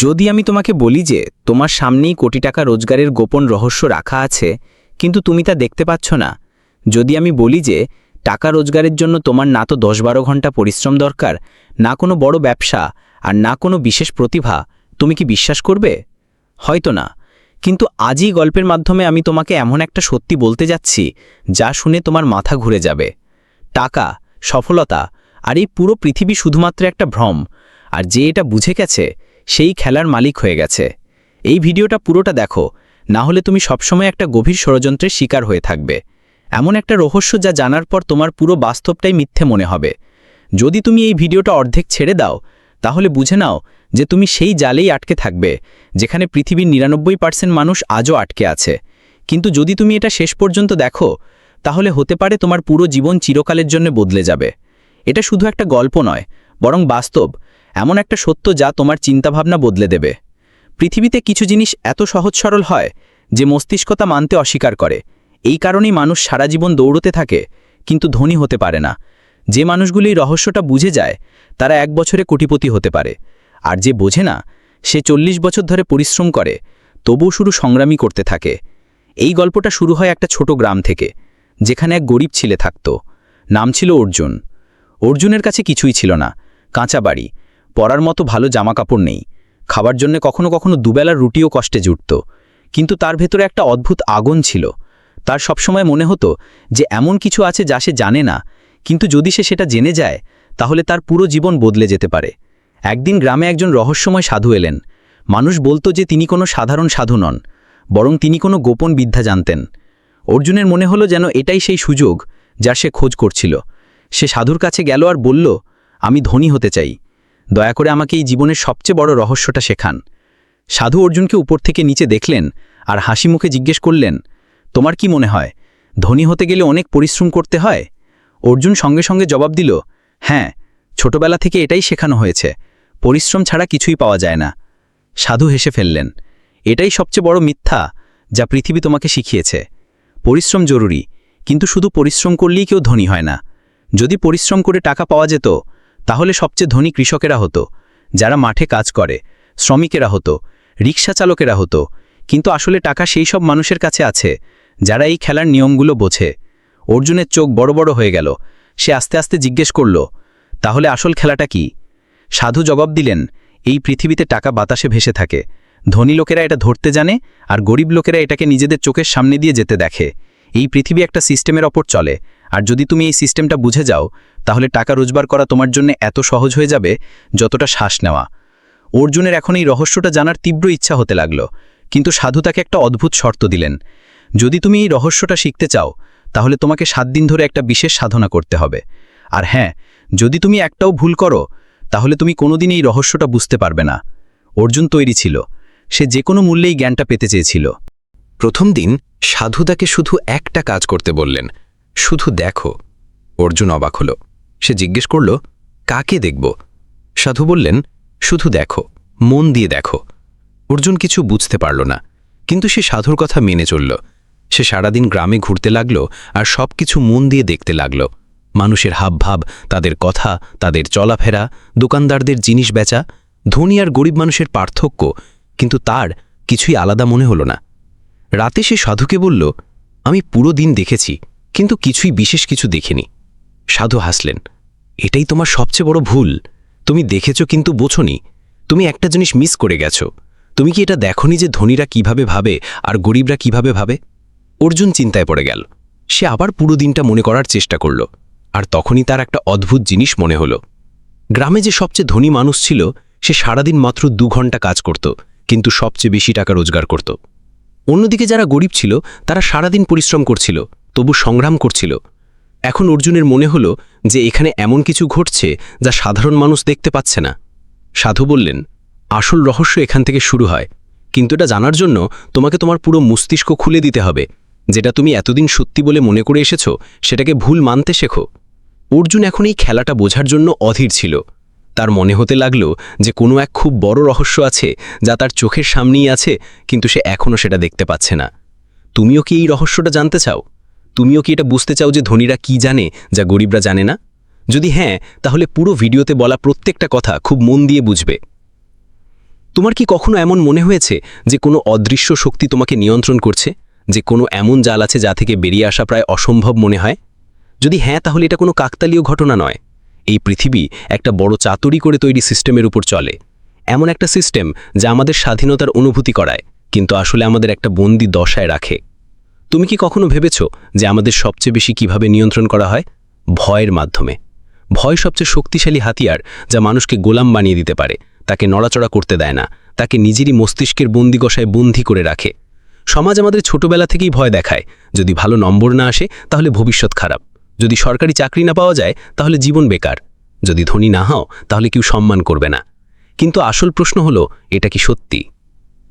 যদি আমি তোমাকে বলি যে তোমার সামনেই কোটি টাকা রোজগারের গোপন রহস্য রাখা আছে, কিন্তু তুমি তা দেখতে পাচ্ছ না, যদি আমি বলি যে টাকা রোজগারের জন্য তোমার না তো দশ বারো ঘণ্টা পরিশ্রম দরকার, না কোনো বড় ব্যবসা আর না কোনো বিশেষ প্রতিভা, তুমি কি বিশ্বাস করবে? হয়তো না। কিন্তু আজই গল্পের মাধ্যমে আমি তোমাকে এমন একটা সত্যি বলতে যাচ্ছি, যা শুনে তোমার মাথা ঘুরে যাবে। টাকা, সফলতা আর এই পুরো পৃথিবী শুধুমাত্র একটা ভ্রম, আর যে এটা বুঝে গেছে সেই খেলার মালিক হয়ে গেছে। এই ভিডিওটা পুরোটা দেখো, না হলে তুমি সবসময় একটা গভীর ষড়যন্ত্রের শিকার হয়ে থাকবে। এমন একটা রহস্য যা জানার পর তোমার পুরো বাস্তবটাই মিথ্যে মনে হবে। যদি তুমি এই ভিডিওটা অর্ধেক ছেড়ে দাও, তাহলে বুঝে নাও যে তুমি সেই জালেই আটকে থাকবে, যেখানে পৃথিবীর নিরানব্বই পার্সেন্ট মানুষ আজও আটকে আছে। কিন্তু যদি তুমি এটা শেষ পর্যন্ত দেখো, তাহলে হতে পারে তোমার পুরো জীবন চিরকালের জন্য বদলে যাবে। এটা শুধু একটা গল্প নয়, বরং বাস্তব। এমন একটা সত্য যা তোমার চিন্তাভাবনা বদলে দেবে। পৃথিবীতে কিছু জিনিস এত সহজ সরল হয় যে মস্তিষ্কতা মানতে অস্বীকার করে। এই কারণেই মানুষ সারা জীবন দৌড়তে থাকে, কিন্তু ধনী হতে পারে না। যে মানুষগুলি রহস্যটা বুঝে যায়, তারা এক বছরে কোটিপতি হতে পারে। আর যে বোঝে না, সে চল্লিশ বছর ধরে পরিশ্রম করে, তবুও শুরু সংগ্রামী করতে থাকে। এই গল্পটা শুরু হয় একটা ছোট গ্রাম থেকে, যেখানে এক গরিব ছেলে থাকত। নাম ছিল অর্জুন। অর্জুনের কাছে কিছুই ছিল না, কাঁচা বাড়ি। পরার মতো ভালো জামা কাপড় নেই। খাবার জন্য কখনো কখনো দুবেলার রুটিও কষ্টে জুটত। কিন্তু তার ভেতরে একটা অদ্ভুত আগুন ছিল। তার সবসময় মনে হতো যে এমন কিছু আছে যা সে জানে না। কিন্তু যদি সে সেটা জেনে যায়, তাহলে তার পুরো জীবন বদলে যেতে পারে। একদিন গ্রামে একজন রহস্যময় সাধু এলেন। মানুষ বলতো যে তিনি কোনো সাধারণ সাধু নন, বরং তিনি কোনো গোপন বিদ্যা জানতেন। অর্জুনের মনে হলো যেন এটাই সেই সুযোগ, যার সে খোঁজ করছিল। সে সাধুর কাছে গেল আর বলল, আমি ধনী হতে চাই। দয়া করে আমাকে এই জীবনের সবচেয়ে বড় রহস্যটা শেখান। সাধু অর্জুনকে উপর থেকে নিচে দেখলেন আর হাসি মুখে জিজ্ঞেস করলেন, তোমার কি মনে হয়, ধনী হতে গেলে অনেক পরিশ্রম করতে হয়? অর্জুন সঙ্গে সঙ্গে জবাব দিল হ্যাঁ ছোটবেলা থেকে এটাই শেখানো হয়েছে, পরিশ্রম ছাড়া কিছুই পাওয়া যায় না। সাধু হেসে ফেললেন, এটাই সবচেয়ে বড় মিথ্যা যা পৃথিবী তোমাকে শিখিয়েছে। পরিশ্রম জরুরি, কিন্তু শুধু পরিশ্রম করলেই কেউ ধনী হয় না। যদি পরিশ্রম করে টাকা পাওয়া যেত তাহলে সবচেয়ে ধনী কৃষকেরা হতো, যারা মাঠে কাজ করে, শ্রমিকেরা হতো রিক্সা চালকেরা হতো। কিন্তু আসলে টাকা সেই সব মানুষের কাছে আছে, যারা এই খেলার নিয়মগুলো বোঝে। অর্জুনের চোখ বড় বড় হয়ে গেল। সে আস্তে আস্তে জিজ্ঞেস করল, তাহলে আসল খেলাটা কি? সাধু জবাব দিলেন, এই পৃথিবীতে টাকা বাতাসে ভেসে থাকে। ধনী লোকেরা এটা ধরতে জানে আর গরিব লোকেরা এটাকে নিজেদের চোখের সামনে দিয়ে যেতে দেখে। এই পৃথিবী একটা সিস্টেমের ওপর চলে। আর যদি তুমি এই সিস্টেমটা বুঝে যাও তাহলে টাকা রোজগার করা তোমার জন্য এত সহজ হয়ে যাবে যতটা শ্বাস নেওয়া। অর্জুনের এখন এই রহস্যটা জানার তীব্র ইচ্ছা হতে লাগল, কিন্তু সাধু তাকে একটা অদ্ভুত শর্ত দিলেন। যদি তুমি এই রহস্যটা শিখতে চাও, তাহলে তোমাকে সাত দিন ধরে একটা বিশেষ সাধনা করতে হবে। আর হ্যাঁ যদি তুমি একটাও ভুল করো, তাহলে তুমি কোনোদিন এই রহস্যটা বুঝতে পারবে না। অর্জুন তৈরি ছিল। সে যে কোনো মূল্যেই জ্ঞানটা পেতে চেয়েছিল। প্রথম দিন সাধু তাকে শুধু একটা কাজ করতে বললেন, শুধু দেখো। অর্জুন অবাক হল। সে জিজ্ঞেস করল, কাকে দেখব? সাধু বললেন, শুধু দেখো, মন দিয়ে দেখো। অর্জুন কিছু বুঝতে পারল না, কিন্তু সে সাধুর কথা মেনে চলল। সে সারাদিন গ্রামে ঘুরতে লাগল আর সব কিছু মন দিয়ে দেখতে লাগল। মানুষের হাবভাব, তাদের কথা, তাদের চলাফেরা, দোকানদারদের জিনিস বেচা, ধনী আর গরিব মানুষের পার্থক্য, কিন্তু তার কিছুই আলাদা মনে হল না। রাতে সে সাধুকে বলল, আমি পুরো দিন দেখেছি, কিন্তু কিছুই বিশেষ কিছু দেখিনি। সাধু হাসলেন এটাই তোমার সবচেয়ে বড় ভুল। তুমি দেখেছ কিন্তু বোঝনি। তুমি একটা জিনিস মিস করে গেছো। তুমি কি এটা দেখনি যে ধনীরা কীভাবে ভাবে আর গরিবরা কীভাবে ভাবে? অর্জুন চিন্তায় পড়ে গেল। সে আবার পুরো দিনটা মনে করার চেষ্টা করল। আর তখনই তার একটা অদ্ভুত জিনিস মনে হল। গ্রামে যে সবচেয়ে ধনী মানুষ ছিল, সে সারাদিন মাত্র দু ঘণ্টা কাজ করত, কিন্তু সবচেয়ে বেশি টাকা রোজগার করত। অন্যদিকে যারা গরিব ছিল, তারা সারাদিন পরিশ্রম করছিল, তবু সংগ্রাম করছিল। এখন অর্জুনের মনে হল যে এখানে এমন কিছু ঘটছে যা সাধারণ মানুষ দেখতে পাচ্ছে না। সাধু বললেন, আসল রহস্য এখান থেকে শুরু হয়। কিন্তু এটা জানার জন্য তোমাকে তোমার পুরো মস্তিষ্ক খুলে দিতে হবে। যেটা তুমি এতদিন সত্যি বলে মনে করে এসেছ, সেটাকে ভুল মানতে শেখো। অর্জুন এখন এই খেলাটা বোঝার জন্য অধীর ছিল। তার মনে হতে লাগল যে কোনো এক খুব বড় রহস্য আছে যা তার চোখের সামনেই আছে, কিন্তু সে এখনও সেটা দেখতে পাচ্ছে না। তুমিও কি এই রহস্যটা জানতে চাও? তুমিও কি এটা বুঝতে চাও যে ধনীরা কি জানে, যা গরিবরা জানে না? যদি হ্যাঁ তাহলে পুরো ভিডিওতে বলা প্রত্যেকটা কথা খুব মন দিয়ে বুঝবে। তোমার কি কখনো এমন মনে হয়েছে যে কোনো অদৃশ্য শক্তি তোমাকে নিয়ন্ত্রণ করছে? যে কোনো এমন জাল আছে যা থেকে বেরিয়ে আসা প্রায় অসম্ভব মনে হয়? যদি হ্যাঁ তাহলে এটা কোনো কাকতালীয় ঘটনা নয়। এই পৃথিবী একটা বড় চাতুরি করে তৈরি সিস্টেমের উপর চলে। এমন একটা সিস্টেম যা আমাদের স্বাধীনতার অনুভূতি করায়, কিন্তু আসলে আমাদের একটা বন্দি দশায় রাখে। তুমি কি কখনো ভেবেছ যে আমাদের সবচেয়ে বেশি কীভাবে নিয়ন্ত্রণ করা হয়? ভয়ের মাধ্যমে। ভয় সবচেয়ে শক্তিশালী হাতিয়ার যা মানুষকে গোলাম বানিয়ে দিতে পারে, তাকে নড়াচড়া করতে দেয় না, তাকে নিজেরই মস্তিষ্কের বন্দিগশায় বন্দি করে রাখে। সমাজ আমাদের ছোটবেলা থেকেই ভয় দেখায়, যদি ভালো নম্বর না আসে, তাহলে ভবিষ্যৎ খারাপ। যদি সরকারি চাকরি না পাওয়া যায়, তাহলে জীবন বেকার। যদি ধনী না হও, তাহলে কেউ সম্মান করবে না। কিন্তু আসল প্রশ্ন হলো, এটা কি সত্যি?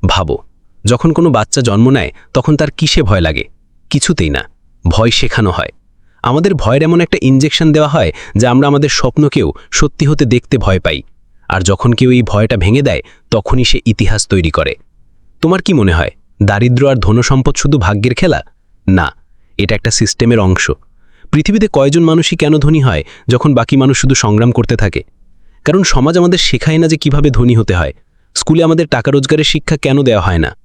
ভাবো। যখন কোনো বাচ্চা জন্ম নেয়, তখন তার কিসে ভয় লাগে? কিছুতেই না। ভয় শেখানো হয়। আমাদের ভয়ের এমন একটা ইনজেকশন দেওয়া হয়, যা আমরা আমাদের স্বপ্নকেও সত্যি হতে দেখতে ভয় পাই। আর যখন কেউ এই ভয়টা ভেঙে দেয়, তখনই সে ইতিহাস তৈরি করে। তোমার কি মনে হয় দারিদ্র আর ধনসম্পদ শুধু ভাগ্যের খেলা? না, এটা একটা সিস্টেমের অংশ। পৃথিবীতে কয়জন মানুষই কেন ধনী হয়, যখন বাকি মানুষ শুধু সংগ্রাম করতে থাকে? কারণ সমাজ আমাদের শেখায় না যে কীভাবে ধনী হতে হয়। স্কুলে আমাদের টাকা রোজগারের শিক্ষা কেন দেওয়া হয় না?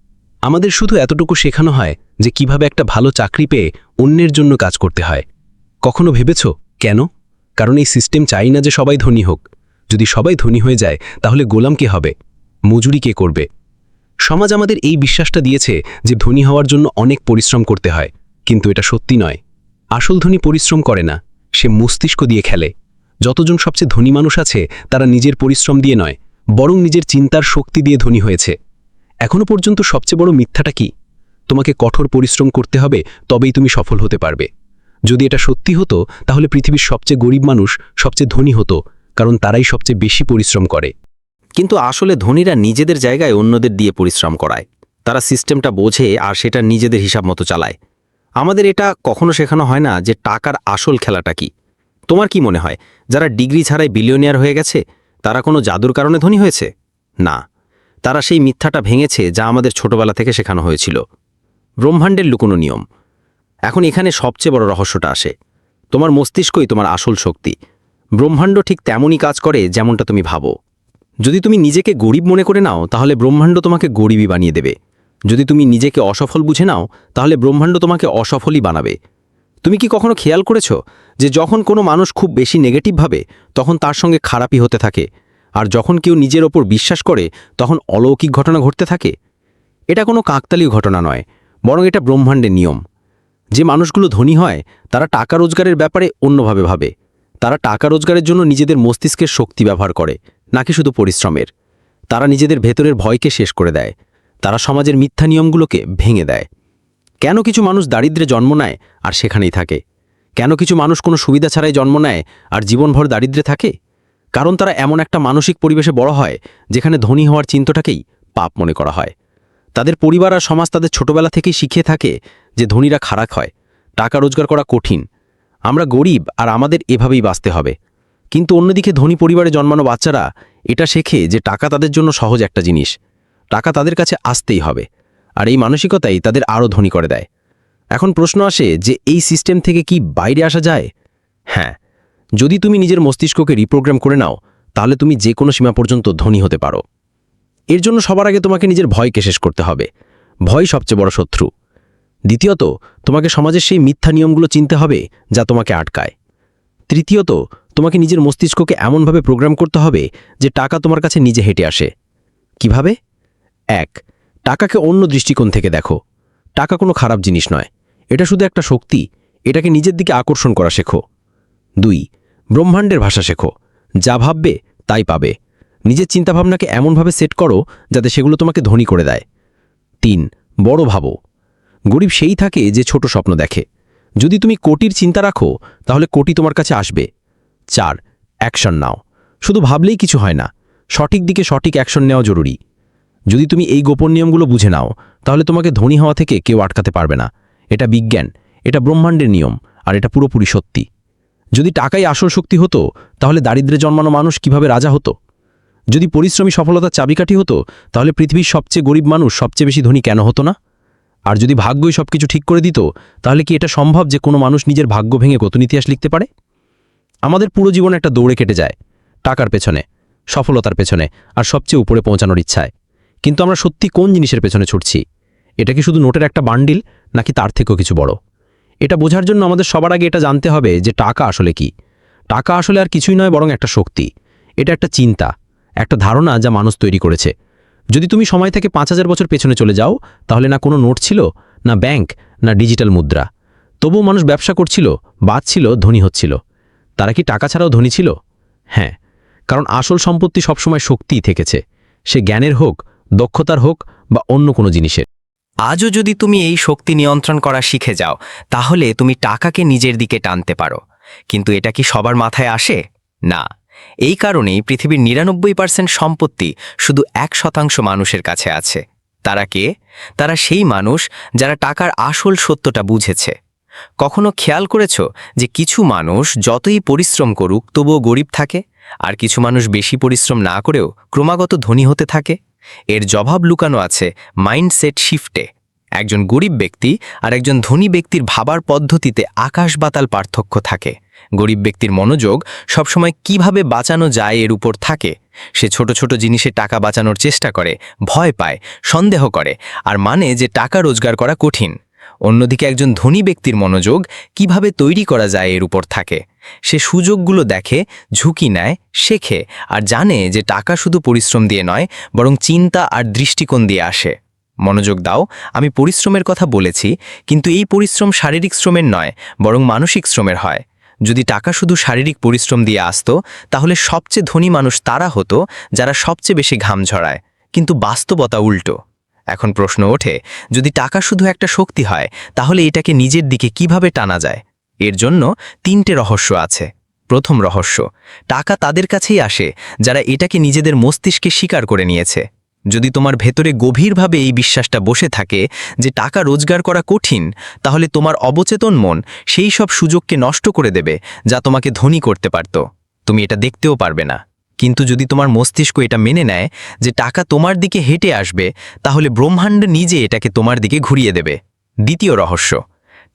আমাদের শুধু এতটুকু শেখানো হয় যে কীভাবে একটা ভালো চাকরি পেয়ে অন্যের জন্য কাজ করতে হয়। কখনো ভেবেছ? কেন? কারণ এই সিস্টেম চাই না যে সবাই ধনী হোক। যদি সবাই ধনী হয়ে যায়, তাহলে গোলাম কে হবে? মজুরি কে করবে? সমাজ আমাদের এই বিশ্বাসটা দিয়েছে যে ধনী হওয়ার জন্য অনেক পরিশ্রম করতে হয়। কিন্তু এটা সত্যি নয়। আসল ধনী পরিশ্রম করে না। সে মস্তিষ্ক দিয়ে খেলে। যতজন সবচেয়ে ধনী মানুষ আছে, তারা নিজের পরিশ্রম দিয়ে নয়, বরং নিজের চিন্তার শক্তি দিয়ে ধনী হয়েছে। এখনও পর্যন্ত সবচেয়ে বড় মিথ্যাটা কি? তোমাকে কঠোর পরিশ্রম করতে হবে, তবেই তুমি সফল হতে পারবে। যদি এটা সত্যি হতো, তাহলে পৃথিবীর সবচেয়ে গরিব মানুষ সবচেয়ে ধনী হতো, কারণ তারাই সবচেয়ে বেশি পরিশ্রম করে। কিন্তু আসলে ধনীরা নিজেদের জায়গায় অন্যদের দিয়ে পরিশ্রম করায়। তারা সিস্টেমটা বোঝে আর সেটা নিজেদের হিসাব মতো চালায়। আমাদের এটা কখনো শেখানো হয় না যে টাকার আসল খেলাটা কি। তোমার কি মনে হয়, যারা ডিগ্রি ছাড়াই বিলিয়নিয়ার হয়ে গেছে, তারা কোনো জাদুর কারণে ধনী হয়েছে? না। তারা সেই মিথ্যাটা ভেঙেছে যা আমাদের ছোটবেলা থেকে শেখানো হয়েছিল। ব্রহ্মাণ্ডের লুকোনো নিয়ম। এখন এখানে সবচেয়ে বড় রহস্যটা আসে। তোমার মস্তিষ্কই তোমার আসল শক্তি। ব্রহ্মাণ্ড ঠিক তেমনই কাজ করে যেমনটা তুমি ভাবো। যদি তুমি নিজেকে গরিব মনে করে নাও, তাহলে ব্রহ্মাণ্ড তোমাকে গরিবই বানিয়ে দেবে। যদি তুমি নিজেকে অসফল বুঝে নাও, তাহলে ব্রহ্মাণ্ড তোমাকে অসফলই বানাবে। তুমি কি কখনো খেয়াল করেছ যে যখন কোনো মানুষ খুব বেশি নেগেটিভ ভাবে, তখন তার সঙ্গে খারাপই হতে থাকে? আর যখন কেউ নিজের ওপর বিশ্বাস করে, তখন অলৌকিক ঘটনা ঘটতে থাকে। এটা কোনো কাকতালীয় ঘটনা নয়, বরং এটা ব্রহ্মাণ্ডের নিয়ম। যে মানুষগুলো ধনী হয়, তারা টাকা রোজগারের ব্যাপারে অন্যভাবে ভাবে। তারা টাকা রোজগারের জন্য নিজেদের মস্তিষ্কের শক্তি ব্যবহার করে, নাকি শুধু পরিশ্রমের। তারা নিজেদের ভেতরের ভয়কে শেষ করে দেয়। তারা সমাজের মিথ্যা নিয়মগুলোকে ভেঙে দেয়। কেন কিছু মানুষ দারিদ্র্যে জন্ম নেয় আর সেখানেই থাকে? কেন কিছু মানুষ কোনো সুবিধা ছাড়াই জন্ম নেয় আর জীবনভর দারিদ্র্যে থাকে? কারণ তারা এমন একটা মানসিক পরিবেশে বড় হয়, যেখানে ধনী হওয়ার চিন্তাটাকেই পাপ মনে করা হয়। তাদের পরিবার আর সমাজ তাদের ছোটবেলা থেকেই শিখিয়ে থাকে যে ধনীরা খারাপ হয়, টাকা রোজগার করা কঠিন, আমরা গরিব আর আমাদের এভাবেই বাঁচতে হবে। কিন্তু অন্যদিকে ধনী পরিবারে জন্মানো বাচ্চারা এটা শেখে যে টাকা তাদের জন্য সহজ একটা জিনিস, টাকা তাদের কাছে আসতেই হবে, আর এই মানসিকতাই তাদের আরও ধনী করে দেয়। এখন প্রশ্ন আসে যে এই সিস্টেম থেকে কি বাইরে আসা যায়? হ্যাঁ যদি তুমি নিজের মস্তিষ্ককে রিপ্রোগ্রাম করে নাও, তাহলে তুমি যে কোনো সীমা পর্যন্ত ধনী হতে পারো। এর জন্য সবার আগে তোমাকে নিজের ভয়কে শেষ করতে হবে। ভয় সবচেয়ে বড় শত্রু। দ্বিতীয়ত, তোমাকে সমাজের সেই মিথ্যা নিয়মগুলো চিনতে হবে যা তোমাকে আটকায়। তৃতীয়ত, তোমাকে নিজের মস্তিষ্ককে এমনভাবে প্রোগ্রাম করতে হবে যে টাকা তোমার কাছে নিজে হেঁটে আসে। কীভাবে? এক, টাকাকে অন্য দৃষ্টিকোণ থেকে দেখো। টাকা কোনো খারাপ জিনিস নয়। এটা শুধু একটা শক্তি। এটাকে নিজের দিকে আকর্ষণ করা শেখো। দুই, ব্রহ্মাণ্ডের ভাষা শেখো। যা ভাববে, তাই পাবে। নিজের চিন্তাভাবনাকে এমনভাবে সেট করো, যাতে সেগুলো তোমাকে ধনী করে দেয়। তিন, বড় ভাবো। গরিব সেই থাকে যে ছোট স্বপ্ন দেখে। যদি তুমি কোটির চিন্তা রাখো, তাহলে কোটি তোমার কাছে আসবে। চার, অ্যাকশন নাও। শুধু ভাবলেই কিছু হয় না। সঠিক দিকে সঠিক অ্যাকশন নেওয়া জরুরি। যদি তুমি এই গোপন নিয়মগুলো বুঝে নাও, তাহলে তোমাকে ধনী হওয়া থেকে কেউ আটকাতে পারবে না। এটা বিজ্ঞান, এটা ব্রহ্মাণ্ডের নিয়ম, আর এটা পুরোপুরি সত্যি। যদি টাকাই আসল শক্তি হতো, তাহলে দারিদ্রে জন্মানো মানুষ কীভাবে রাজা হতো? যদি পরিশ্রমী সফলতার চাবিকাঠি হতো, তাহলে পৃথিবীর সবচেয়ে গরিব মানুষ সবচেয়ে বেশি ধনী কেন হতো না? আর যদি ভাগ্যই সবকিছু ঠিক করে দিত, তাহলে কি এটা সম্ভব যে কোনো মানুষ নিজের ভাগ্য ভেঙে কতন ইতিহাস লিখতে পারে? আমাদের পুরো জীবন একটা দৌড়ে কেটে যায়, টাকার পেছনে, সফলতার পেছনে, আর সবচেয়ে উপরে পৌঁছানোর ইচ্ছায়। কিন্তু আমরা সত্যি কোন জিনিসের পেছনে ছুটছি? এটা কি শুধু নোটের একটা বান্ডিল, নাকি তার থেকেও কিছু বড়? এটা বোঝার জন্য আমাদের সবার আগে এটা জানতে হবে যে টাকা আসলে কি। টাকা আসলে আর কিছুই নয়, বরং একটা শক্তি। এটা একটা চিন্তা, একটা ধারণা যা মানুষ তৈরি করেছে। যদি তুমি সময় থেকে পাঁচ হাজার বছর পেছনে চলে যাও, তাহলে না কোনো নোট ছিল, না ব্যাংক, না ডিজিটাল মুদ্রা। তবুও মানুষ ব্যবসা করছিল বাঁচছিল ধনী হচ্ছিল। তারা কি টাকা ছাড়াও ধনী ছিল? হ্যাঁ কারণ আসল সম্পত্তি সবসময় শক্তিই থেকেছে। সে জ্ঞানের হোক, দক্ষতার হোক, বা অন্য কোনো জিনিসের। আজও যদি তুমি এই শক্তি নিয়ন্ত্রণ করা শিখে যাও, তাহলে তুমি টাকাকে নিজের দিকে টানতে পারো। কিন্তু এটা কি সবার মাথায় আসে? না। এই কারণেই পৃথিবীর নিরানব্বই পার্সেন্ট সম্পত্তি শুধু এক শতাংশ মানুষের কাছে আছে। তারা কে? তারা সেই মানুষ যারা টাকার আসল সত্যটা বুঝেছে। কখনো খেয়াল করেছ যে কিছু মানুষ যতই পরিশ্রম করুক তবুও গরিব থাকে? আর কিছু মানুষ বেশি পরিশ্রম না করেও ক্রমাগত ধনী হতে থাকে? এর জবাব লুকানো আছে মাইন্ডসেট শিফটে। একজন গরিব ব্যক্তি আর একজন ধনী ব্যক্তির ভাবার পদ্ধতিতে আকাশ বাতাল পার্থক্য থাকে। গরিব ব্যক্তির মনোযোগ সবসময় কীভাবে বাঁচানো যায় এর উপর থাকে। সে ছোট ছোট জিনিসে টাকা বাঁচানোর চেষ্টা করে, ভয় পায়, সন্দেহ করে আর মানে যে টাকা রোজগার করা কঠিন। অন্যদিকে একজন ধনী ব্যক্তির মনোযোগ কীভাবে তৈরি করা যায় এর উপর থাকে। সে সুযোগগুলো দেখে, ঝুঁকি নেয়, শেখে আর জানে যে টাকা শুধু পরিশ্রম দিয়ে নয়, বরং চিন্তা আর দৃষ্টিকোণ দিয়ে আসে। মনোযোগ দাও, আমি পরিশ্রমের কথা বলেছি, কিন্তু এই পরিশ্রম শারীরিক শ্রমের নয়, বরং মানসিক শ্রমের হয়। যদি টাকা শুধু শারীরিক পরিশ্রম দিয়ে আসতো, তাহলে সবচেয়ে ধনী মানুষ তারা হতো, যারা সবচেয়ে বেশি ঘাম ঝরায়। কিন্তু বাস্তবতা উল্টো। এখন প্রশ্ন ওঠে, যদি টাকা শুধু একটা শক্তি হয়, তাহলে এটাকে নিজের দিকে কীভাবে টানা যায়? এর জন্য তিনটে রহস্য আছে। প্রথম রহস্য, টাকা তাদের কাছেই আসে, যারা এটাকে নিজেদের মস্তিষ্কে স্বীকার করে নিয়েছে। যদি তোমার ভেতরে গভীরভাবে এই বিশ্বাসটা বসে থাকে যে টাকা রোজগার করা কঠিন, তাহলে তোমার অবচেতন মন সেই সব সুযোগকে নষ্ট করে দেবে যা তোমাকে ধনী করতে পারত। তুমি এটা দেখতেও পারবে না। কিন্তু যদি তোমার মস্তিষ্ক এটা মেনে নেয় যে টাকা তোমার দিকে হেঁটে আসবে, তাহলে ব্রহ্মাণ্ড নিজে এটাকে তোমার দিকে ঘুরিয়ে দেবে। দ্বিতীয় রহস্য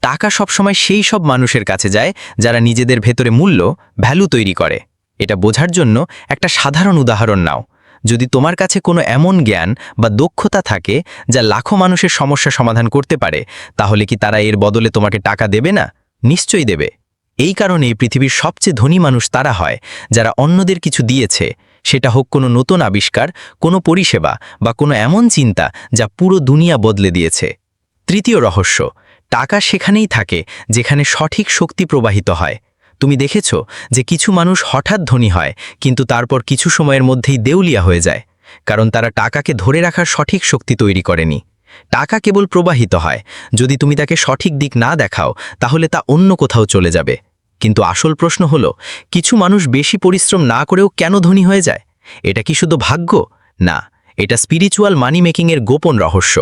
টাকা সবসময় সেই সব মানুষের কাছে যায় যারা নিজেদের ভেতরে মূল্য ভ্যালু তৈরি করে। এটা বোঝার জন্য একটা সাধারণ উদাহরণ নাও। যদি তোমার কাছে কোনো এমন জ্ঞান বা দক্ষতা থাকে যা লাখো মানুষের সমস্যা সমাধান করতে পারে, তাহলে কি তারা এর বদলে তোমাকে টাকা দেবে না? নিশ্চয়ই দেবে। এই কারণে পৃথিবীর সবচেয়ে ধনী মানুষ তারা হয়, যারা অন্যদের কিছু দিয়েছে। সেটা হোক কোনো নতুন আবিষ্কার, কোনো পরিষেবা বা কোনো এমন চিন্তা যা পুরো দুনিয়া বদলে দিয়েছে। তৃতীয় রহস্য টাকা সেখানেই থাকে, যেখানে সঠিক শক্তি প্রবাহিত হয়। তুমি দেখেছ যে কিছু মানুষ হঠাৎ ধনী হয়, কিন্তু তারপর কিছু সময়ের মধ্যেই দেউলিয়া হয়ে যায়, কারণ তারা টাকাকে ধরে রাখার সঠিক শক্তি তৈরি করেনি। টাকা কেবল প্রবাহিত হয়, যদি তুমি তাকে সঠিক দিক না দেখাও, তাহলে তা অন্য কোথাও চলে যাবে। কিন্তু আসল প্রশ্ন হলো, কিছু মানুষ বেশি পরিশ্রম না করেও কেন ধনী হয়ে যায়? এটা কি শুধু ভাগ্য? না, এটা স্পিরিচুয়াল মানি মেকিংয়ের গোপন রহস্য।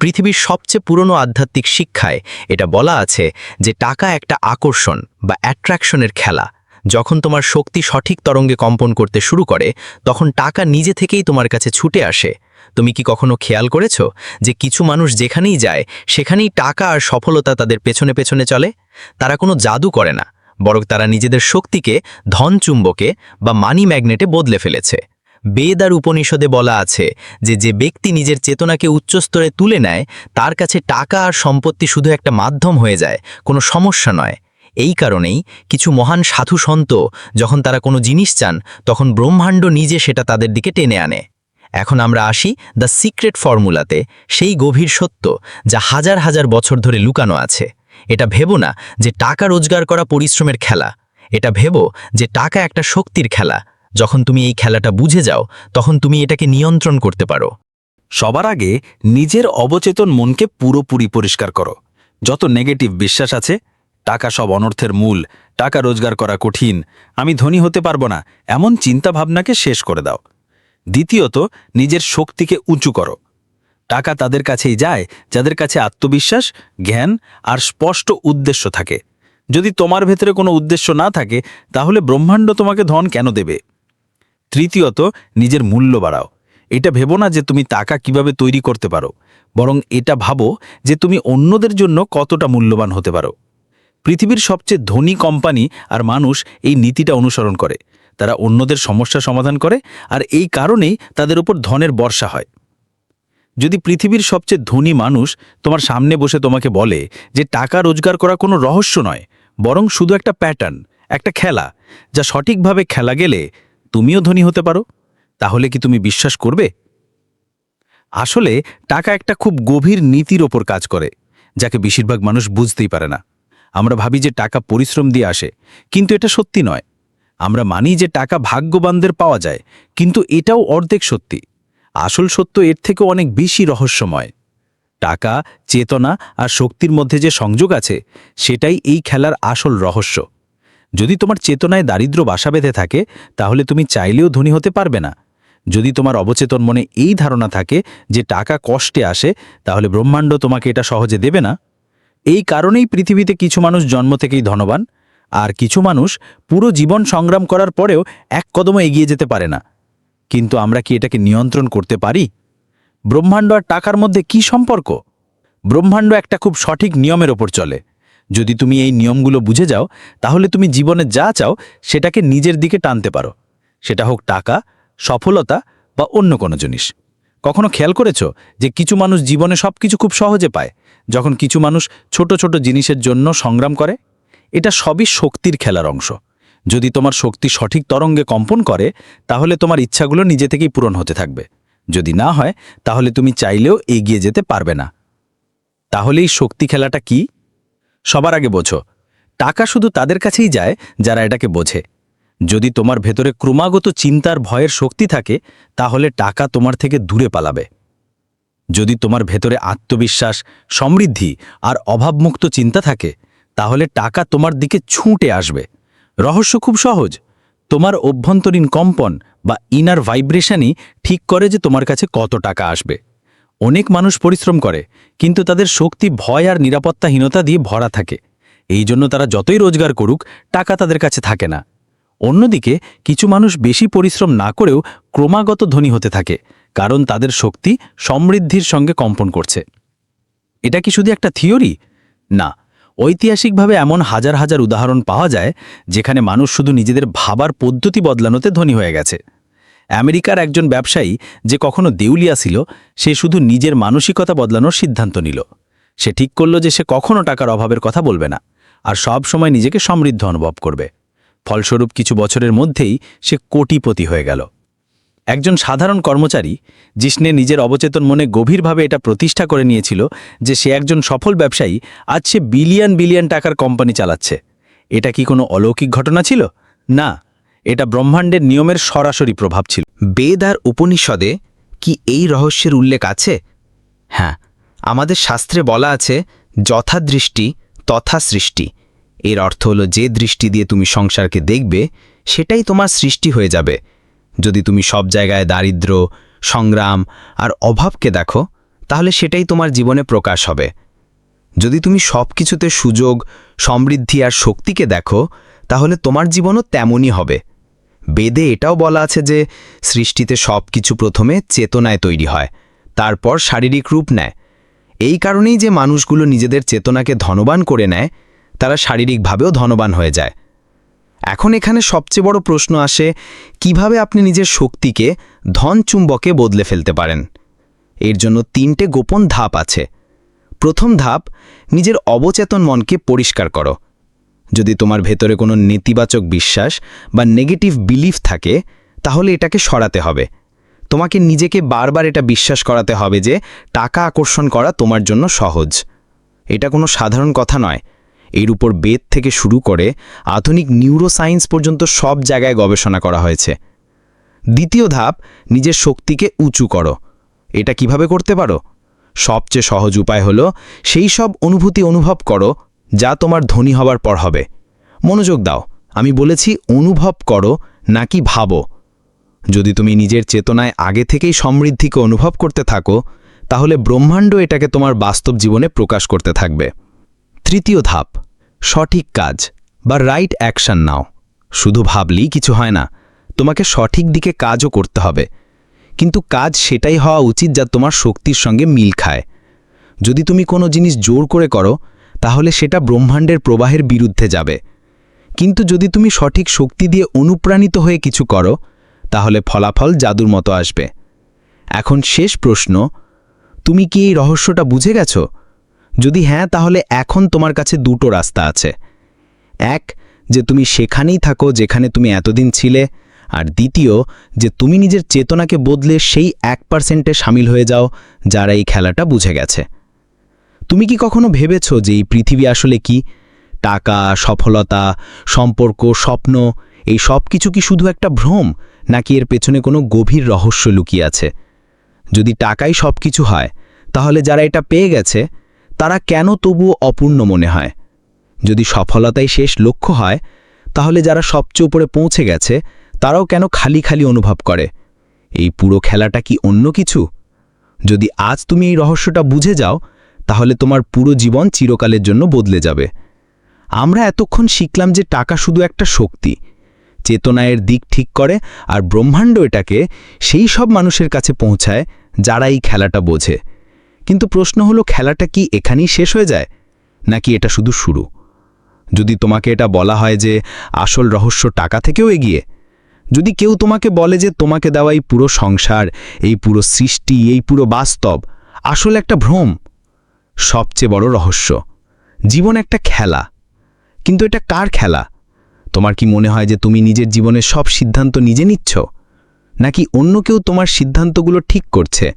পৃথিবীর সবচেয়ে পুরনো আধ্যাত্মিক শিক্ষায় এটা বলা আছে যে টাকা একটা আকর্ষণ বা অ্যাট্রাকশনের খেলা। যখন তোমার শক্তি সঠিক তরঙ্গে কম্পন করতে শুরু করে, তখন টাকা নিজে থেকেই তোমার কাছে ছুটে আসে। তুমি কি কখনো খেয়াল করেছ যে কিছু মানুষ যেখানেই যায়, সেখানেই টাকা আর সফলতা তাদের পেছনে পেছনে চলে? তারা কোনো জাদু করে না, বরং তারা নিজেদের শক্তিকে ধন চুম্বকে বা মানি ম্যাগনেটে বদলে ফেলেছে। বেদ আর উপনিষদে বলা আছে যে যে ব্যক্তি নিজের চেতনাকে উচ্চস্তরে তুলে নেয়, তার কাছে টাকা আর সম্পত্তি শুধু একটা মাধ্যম হয়ে যায়, কোনো সমস্যা নয়। এই কারণেই কিছু মহান সাধু সন্ত যখন তারা কোনো জিনিস চান, তখন ব্রহ্মাণ্ড নিজে সেটা তাদের দিকে টেনে আনে। এখন আমরা আসি দ্য সিক্রেট ফর্মুলাতে, সেই গভীর সত্য যা হাজার হাজার বছর ধরে লুকানো আছে। এটা ভেবো না যে টাকা রোজগার করা পরিশ্রমের খেলা। এটা ভেবো যে টাকা একটা শক্তির খেলা। যখন তুমি এই খেলাটা বুঝে যাও, তখন তুমি এটাকে নিয়ন্ত্রণ করতে পারো। সবার আগে নিজের অবচেতন মনকে পুরোপুরি পরিষ্কার করো। যত নেগেটিভ বিশ্বাস আছে, টাকা সব অনর্থের মূল, টাকা রোজগার করা কঠিন, আমি ধনী হতে পারব না, এমন চিন্তাভাবনাকে শেষ করে দাও। দ্বিতীয়ত, নিজের শক্তিকে উঁচু করো। টাকা তাদের কাছেই যায়, যাদের কাছে আত্মবিশ্বাস, জ্ঞান আর স্পষ্ট উদ্দেশ্য থাকে। যদি তোমার ভেতরে কোনো উদ্দেশ্য না থাকে, তাহলে ব্রহ্মাণ্ড তোমাকে ধন কেন দেবে? তৃতীয়ত, নিজের মূল্য বাড়াও। এটা ভেবো না যে তুমি টাকা কীভাবে তৈরি করতে পারো, বরং এটা ভাবো যে তুমি অন্যদের জন্য কতটা মূল্যবান হতে পারো। পৃথিবীর সবচেয়ে ধনী কোম্পানি আর মানুষ এই নীতিটা অনুসরণ করে। তারা অন্যদের সমস্যা সমাধান করে আর এই কারণেই তাদের উপর ধনের বর্ষা হয়। যদি পৃথিবীর সবচেয়ে ধনী মানুষ তোমার সামনে বসে তোমাকে বলে যে টাকা রোজগার করা কোনো রহস্য নয়, বরং শুধু একটা প্যাটার্ন একটা খেলা, যা সঠিকভাবে খেলা গেলে তুমিও ধনী হতে পারো, তাহলে কি তুমি বিশ্বাস করবে? আসলে, টাকা একটা খুব গভীর নীতির ওপর কাজ করে, যাকে বেশিরভাগ মানুষ বুঝতেই পারে না। আমরা ভাবি যে টাকা পরিশ্রম দিয়ে আসে, কিন্তু এটা সত্যি নয়। আমরা মানি যে টাকা ভাগ্যবানদের পাওয়া যায়, কিন্তু এটাও অর্ধেক সত্যি। আসল সত্য এর থেকে অনেক বেশি রহস্যময়। টাকা, চেতনা আর শক্তির মধ্যে যে সংযোগ আছে, সেটাই এই খেলার আসল রহস্য। যদি তোমার চেতনায় দারিদ্র বাসা বেঁধে থাকে, তাহলে তুমি চাইলেও ধনী হতে পারবে না। যদি তোমার অবচেতন মনে এই ধারণা থাকে যে টাকা কষ্টে আসে, তাহলে ব্রহ্মাণ্ড তোমাকে এটা সহজে দেবে না। এই কারণেই পৃথিবীতে কিছু মানুষ জন্ম থেকেই ধনবান, আর কিছু মানুষ পুরো জীবন সংগ্রাম করার পরেও এক কদমও এগিয়ে যেতে পারে না। কিন্তু আমরা কি এটাকে নিয়ন্ত্রণ করতে পারি? ব্রহ্মাণ্ড আর টাকার মধ্যে কি সম্পর্ক? ব্রহ্মাণ্ড একটা খুব সঠিক নিয়মের ওপর চলে। যদি তুমি এই নিয়মগুলো বুঝে যাও, তাহলে তুমি জীবনে যা চাও সেটাকে নিজের দিকে টানতে পারো। সেটা হোক টাকা, সফলতা বা অন্য কোনো জিনিস। কখনো খেয়াল করেছ যে কিছু মানুষ জীবনে সব কিছু খুব সহজে পায়, যখন কিছু মানুষ ছোট ছোট জিনিসের জন্য সংগ্রাম করে? এটা সবই শক্তির খেলার অংশ। যদি তোমার শক্তি সঠিক তরঙ্গে কম্পন করে, তাহলে তোমার ইচ্ছাগুলো নিজে থেকেই পূরণ হতে থাকবে। যদি না হয়, তাহলে তুমি চাইলেও এগিয়ে যেতে পারবে না। তাহলে এই শক্তি খেলাটা কি? সবার আগে বোঝো, টাকা শুধু তাদের কাছেই যায় যারা এটাকে বোঝে। যদি তোমার ভেতরে ক্রমাগত চিন্তার ভয়ের শক্তি থাকে, তাহলে টাকা তোমার থেকে দূরে পালাবে। যদি তোমার ভেতরে আত্মবিশ্বাস, সমৃদ্ধি আর অভাবমুক্ত চিন্তা থাকে, তাহলে টাকা তোমার দিকে ছুঁটে আসবে। রহস্য খুব সহজ, তোমার অভ্যন্তরীণ কম্পন বা ইনার ভাইব্রেশনই ঠিক করে যে তোমার কাছে কত টাকা আসবে। অনেক মানুষ পরিশ্রম করে, কিন্তু তাদের শক্তি, ভয় আর নিরাপত্তাহীনতা দিয়ে ভরা থাকে। এই জন্য তারা যতই রোজগার করুক, টাকা তাদের কাছে থাকে না। অন্যদিকে, কিছু মানুষ বেশি পরিশ্রম না করেও ক্রমাগত ধনী হতে থাকে, কারণ তাদের শক্তি সমৃদ্ধির সঙ্গে কম্পন করছে। এটা কি শুধু একটা থিওরি? না। ঐতিহাসিকভাবে এমন হাজার হাজার উদাহরণ পাওয়া যায়, যেখানে মানুষ শুধু নিজেদের ভাবার পদ্ধতি বদলানোতে ধনী হয়ে গেছে। আমেরিকার একজন ব্যবসায়ী যে কখনো দেউলিয়া ছিল, সে শুধু নিজের মানসিকতা বদলানোর সিদ্ধান্ত নিল। সে ঠিক করল যে সে কখনো টাকার অভাবের কথা বলবে না আর সব সময় নিজেকে সমৃদ্ধ অনুভব করবে। ফলস্বরূপ কিছু বছরের মধ্যেই সে কোটিপতি হয়ে গেল। একজন সাধারণ কর্মচারী, জিষ্ণে নিজের অবচেতন মনে গভীরভাবে এটা প্রতিষ্ঠা করে নিয়েছিল যে সে একজন সফল ব্যবসায়ী, আজ সে বিলিয়ন বিলিয়ন টাকার কোম্পানি চালাচ্ছে। এটা কি কোনো অলৌকিক ঘটনা ছিল? না। এটা ব্রহ্মাণ্ডের নিয়মের সরাসরি প্রভাব ছিল। বেদ আর উপনিষদে কি এই রহস্যের উল্লেখ আছে? হ্যাঁ আমাদের শাস্ত্রে বলা আছে, যথাদৃষ্টি তথা সৃষ্টি। এর অর্থ হলো যে দৃষ্টি দিয়ে তুমি সংসারকে দেখবে, সেটাই তোমার সৃষ্টি হয়ে যাবে। যদি তুমি সব জায়গায় দারিদ্র, সংগ্রাম আর অভাবকে দেখো, তাহলে সেটাই তোমার জীবনে প্রকাশ হবে। যদি তুমি সব কিছুতে সুযোগ, সমৃদ্ধি আর শক্তিকে দেখো, তাহলে তোমার জীবনও তেমনই হবে। বেদে এটাও বলা আছে যে সৃষ্টিতে সব কিছু প্রথমে চেতনায় তৈরি হয়, তারপর শারীরিক রূপ নেয়। এই কারণেই যে মানুষগুলো নিজেদের চেতনাকে ধনবান করে নেয়, তারা শারীরিকভাবেও ধনবান হয়ে যায়। এখন এখানে সবচেয়ে বড় প্রশ্ন আসে, কীভাবে আপনি নিজের শক্তিকে ধন চুম্বকে বদলে ফেলতে পারেন? এর জন্য তিনটে গোপন ধাপ আছে। প্রথম ধাপ, নিজের অবচেতন মনকে পরিষ্কার করো। যদি তোমার ভেতরে কোনো নেতিবাচক বিশ্বাস বা নেগেটিভ বিলিফ থাকে, তাহলে এটাকে সরাতে হবে। তোমাকে নিজেকে বারবার এটা বিশ্বাস করাতে হবে যে টাকা আকর্ষণ করা তোমার জন্য সহজ। এটা কোনো সাধারণ কথা নয়। এর উপর বেদ থেকে শুরু করে আধুনিক নিউরোসায়েন্স পর্যন্ত সব জায়গায় গবেষণা করা হয়েছে। দ্বিতীয় ধাপ, নিজের শক্তিকে উঁচু করো। এটা কীভাবে করতে পারো? সবচেয়ে সহজ উপায় হলো, সেই সব অনুভূতি অনুভব করো যা তোমার ধনী হবার পর হবে। মনোযোগ দাও, আমি বলেছি অনুভব করো, নাকি ভাবো। যদি তুমি নিজের চেতনায় আগে থেকেই সমৃদ্ধিকে অনুভব করতে থাকো, তাহলে ব্রহ্মাণ্ড এটাকে তোমার বাস্তব জীবনে প্রকাশ করতে থাকবে। তৃতীয় ধাপ, সঠিক কাজ বা রাইট অ্যাকশন নাও। শুধু ভাবলেই কিছু হয় না, তোমাকে সঠিক দিকে কাজও করতে হবে। কিন্তু কাজ সেটাই হওয়া উচিত যা তোমার শক্তির সঙ্গে মিল খায়। যদি তুমি কোনো জিনিস জোর করে করো তাহলে সেটা ব্রহ্মাণ্ডের প্রবাহের বিরুদ্ধে যাবে। কিন্তু যদি তুমি সঠিক শক্তি দিয়ে অনুপ্রাণিত হয়ে কিছু করো, তাহলে ফলাফল জাদুর মতো আসবে। এখন শেষ প্রশ্ন, তুমি কি এই রহস্যটা বুঝে গেছো? যদি হ্যাঁ তাহলে এখন তোমার কাছে দুটো রাস্তা আছে। এক, যে তুমি সেখানেই থাকো যেখানে তুমি এতদিন ছিলে, আর দ্বিতীয়, যে তুমি নিজের চেতনাকে বদলে সেই এক পার্সেন্টে সামিল হয়ে যাও যারা এই খেলাটা বুঝে গেছে। তুমি কি কখনো ভেবেছ যে এই পৃথিবী আসলে কি? টাকা, সফলতা, সম্পর্ক, স্বপ্ন, এই সব কিছু কি শুধু একটা ভ্রম, নাকি এর পেছনে কোনো গভীর রহস্য লুকিয়ে আছে? যদি টাকাই সব কিছু হয়, তাহলে যারা এটা পেয়ে গেছে, তারা কেন তবুও অপূর্ণ মনে হয়? যদি সফলতাই শেষ লক্ষ্য হয়, তাহলে যারা সবচেয়ে উপরে পৌঁছে গেছে, তারাও কেন খালি খালি অনুভব করে? এই পুরো খেলাটা কি অন্য কিছু? যদি আজ তুমি এই রহস্যটা বুঝে যাও তাহলে তোমার পুরো জীবন চিরকালের জন্য বদলে যাবে। আমরা এতক্ষণ শিখলাম যে টাকা শুধু একটা শক্তি। চেতনায়ের দিক ঠিক করে আর ব্রহ্মাণ্ড এটাকে সেই সব মানুষের কাছে পৌঁছায় যারা এই খেলাটা বোঝে। কিন্তু প্রশ্ন হলো, খেলাটা কি এখানেই শেষ হয়ে যায়? নাকি এটা শুধু শুরু? যদি তোমাকে এটা বলা হয় যে আসল রহস্য টাকা থেকেও এগিয়ে, যদি কেউ তোমাকে বলে যে তোমাকে দেওয়া এই পুরো সংসার, এই পুরো সৃষ্টি, এই পুরো বাস্তব, আসল একটা ভ্রম সবচেয়ে বড় রহস্য। জীবন একটা খেলা। কিন্তু এটা কার খেলা? তোমার কি মনে হয় যে তুমি নিজের জীবনের সব সিদ্ধান্ত নিজে নিচ্ছ? নাকি অন্য কেউ তোমার সিদ্ধান্তগুলো ঠিক করছে?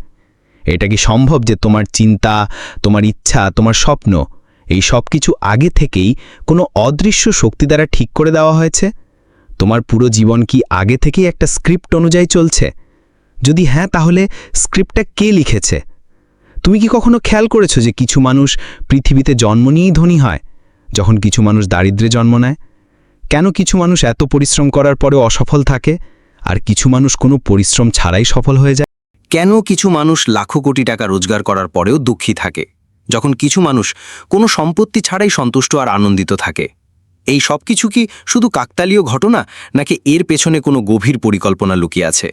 এটা কি সম্ভব যে তোমার চিন্তা, তোমার ইচ্ছা, তোমার স্বপ্ন, এই সব কিছু আগে থেকেই কোনো অদৃশ্য শক্তি দ্বারা ঠিক করে দেওয়া হয়েছে? তোমার পুরো জীবন কি আগে থেকেই একটা স্ক্রিপ্ট অনুযায়ী চলছে? যদি হ্যাঁ তাহলে স্ক্রিপ্টটা কে লিখেছে? তুমি কি কখনো খেয়াল করেছ যে কিছু মানুষ পৃথিবীতে জন্ম নিয়েই ধনী হয়, যখন কিছু মানুষ দারিদ্রে জন্ম নেয়? কেন কিছু মানুষ এত পরিশ্রম করার পরেও অসফল থাকে, আর কিছু মানুষ কোনো পরিশ্রম ছাড়াই সফল হয়ে যায়? কেন কিছু মানুষ লাখো কোটি টাকা রোজগার করার পরেও দুঃখী থাকে, যখন কিছু মানুষ কোনো সম্পত্তি ছাড়াই সন্তুষ্ট আর আনন্দিত থাকে? এই সব কিছু কি শুধু কাকতালীয় ঘটনা, নাকি এর পেছনে কোনো গভীর পরিকল্পনা লুকিয়ে আছে?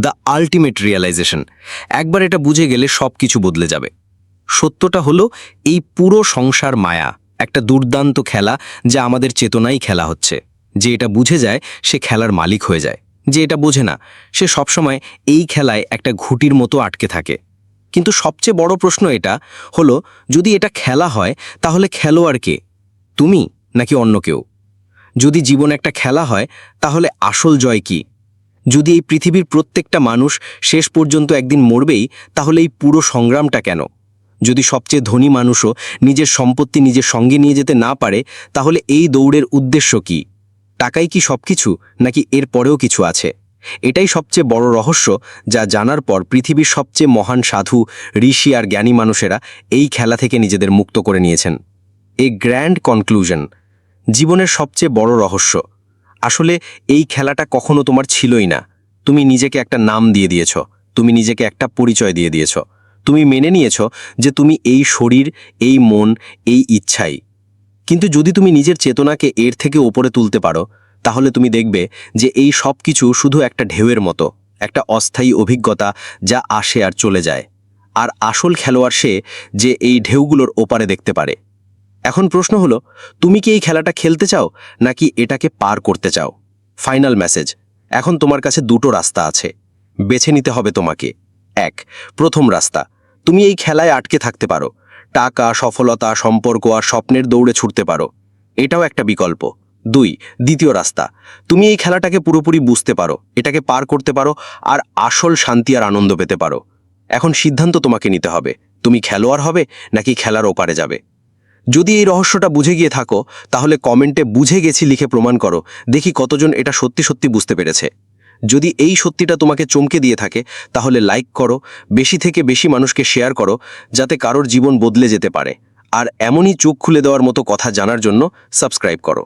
The ultimate realisation. একবার এটা বুঝে গেলে সব কিছু বদলে যাবে। সত্যটা হলো, এই পুরো সংসার মায়া, একটা দুর্দান্ত খেলা যা আমাদের চেতনাই খেলা হচ্ছে। যে এটা বুঝে যায়, সে খেলার মালিক হয়ে যায়। যে এটা বোঝে না, সে সবসময় এই খেলায় একটা ঘুটির মতো আটকে থাকে। কিন্তু সবচেয়ে বড় প্রশ্ন এটা হলো, যদি এটা খেলা হয়, তাহলে খেলোয়াড় কে? তুমি নাকি অন্য কেউ? যদি জীবন একটা খেলা হয়, তাহলে আসল জয় কি? যদি এই পৃথিবীর প্রত্যেকটা মানুষ শেষ পর্যন্ত একদিন মরবেই, তাহলে এই পুরো সংগ্রামটা কেন? যদি সবচেয়ে ধনী মানুষও নিজের সম্পত্তি নিজের সঙ্গে নিয়ে যেতে না পারে, তাহলে এই দৌড়ের উদ্দেশ্য কি? টাকাই কি সবকিছু, নাকি এর পরেও কিছু আছে? এটাই সবচেয়ে বড় রহস্য, যা জানার পর পৃথিবীর সবচেয়ে মহান সাধু, ঋষি আর জ্ঞানী মানুষেরা এই খেলা থেকে নিজেদের মুক্ত করে নিয়েছেন। এ গ্র্যান্ড কনক্লুশন, জীবনের সবচেয়ে বড় রহস্য। আসলে এই খেলাটা কখনো তোমার ছিলই না। তুমি নিজেকে একটা নাম দিয়ে দিয়েছ, তুমি নিজেকে একটা পরিচয় দিয়ে দিয়েছ। তুমি মেনে নিয়েছ যে তুমি এই শরীর, এই মন, এই ইচ্ছাই। কিন্তু যদি তুমি নিজের চেতনাকে এর থেকে ওপরে তুলতে পারো, তাহলে তুমি দেখবে যে এই সব কিছু শুধু একটা ঢেউয়ের মতো, একটা অস্থায়ী অভিজ্ঞতা যা আসে আর চলে যায়। আর আসল খেলোয়াড় সে যে এই ঢেউগুলোর ওপারে দেখতে পারে। এখন প্রশ্ন হলো, তুমি কি এই খেলাটা খেলতে চাও, নাকি এটাকে পার করতে চাও? ফাইনাল মেসেজ এখন তোমার কাছে দুটো রাস্তা আছে। বেছে নিতে হবে তোমাকে। এক, প্রথম রাস্তা, তুমি এই খেলায় আটকে থাকতে পারো। টাকা, সফলতা, সম্পর্ক আর স্বপ্নের দৌড়ে ছুটতে পারো। এটাও একটা বিকল্প। দুই, দ্বিতীয় রাস্তা, তুমি এই খেলাটাকে পুরোপুরি বুঝতে পারো, এটাকে পার করতে পারো আর আসল শান্তি আর আনন্দ পেতে পারো। এখন সিদ্ধান্ত তোমাকে নিতে হবে, তুমি খেলোয়াড় হবে নাকি খেলার ওপারে যাবে? যদি এই রহস্যটা বুঝে গিয়ে থাকো, তাহলে কমেন্টে বুঝে গেছি লিখে প্রমাণ করো। দেখি কতজন এটা সত্যি সত্যি বুঝতে পেরেছে। যদি এই সত্যিটা তোমাকে চমকে দিয়ে থাকে, তাহলে লাইক করো, বেশি থেকে বেশি মানুষকে শেয়ার করো, যাতে কারোর জীবন বদলে যেতে পারে। আর এমনই চোখ খুলে দেওয়ার মতো কথা জানার জন্য সাবস্ক্রাইব করো।